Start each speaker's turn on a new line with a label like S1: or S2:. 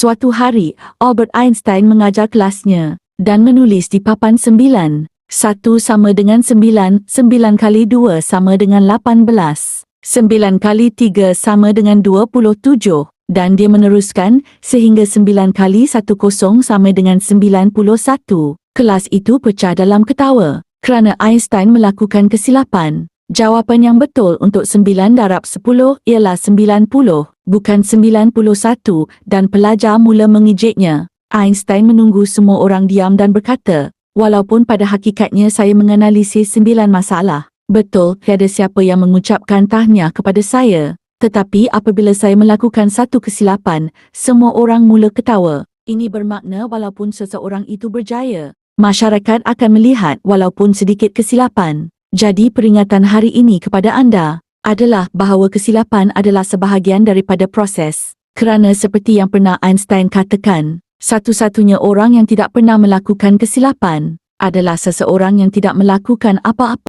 S1: Suatu hari, Albert Einstein mengajar kelasnya dan menulis di papan sembilan. Satu sama dengan sembilan, sembilan kali dua sama dengan lapan belas. Sembilan kali tiga sama dengan dua puluh tujuh. Dan dia meneruskan sehingga sembilan kali satu kosong sama dengan sembilan puluh satu. Kelas itu pecah dalam ketawa kerana Einstein melakukan kesilapan. Jawapan yang betul untuk 9 darab 10 ialah 90, bukan 91 dan pelajar mula mengejeknya. Einstein menunggu semua orang diam dan berkata, walaupun pada hakikatnya saya menganalisis 9 masalah. Betul, tiada siapa yang mengucapkan tahniah kepada saya. Tetapi apabila saya melakukan satu kesilapan, semua orang mula ketawa. Ini bermakna walaupun seseorang itu berjaya, masyarakat akan melihat walaupun sedikit kesilapan. Jadi peringatan hari ini kepada anda adalah bahawa kesilapan adalah sebahagian daripada proses. Kerana seperti yang pernah Einstein katakan, satu-satunya orang yang tidak pernah melakukan kesilapan adalah seseorang yang tidak melakukan apa-apa.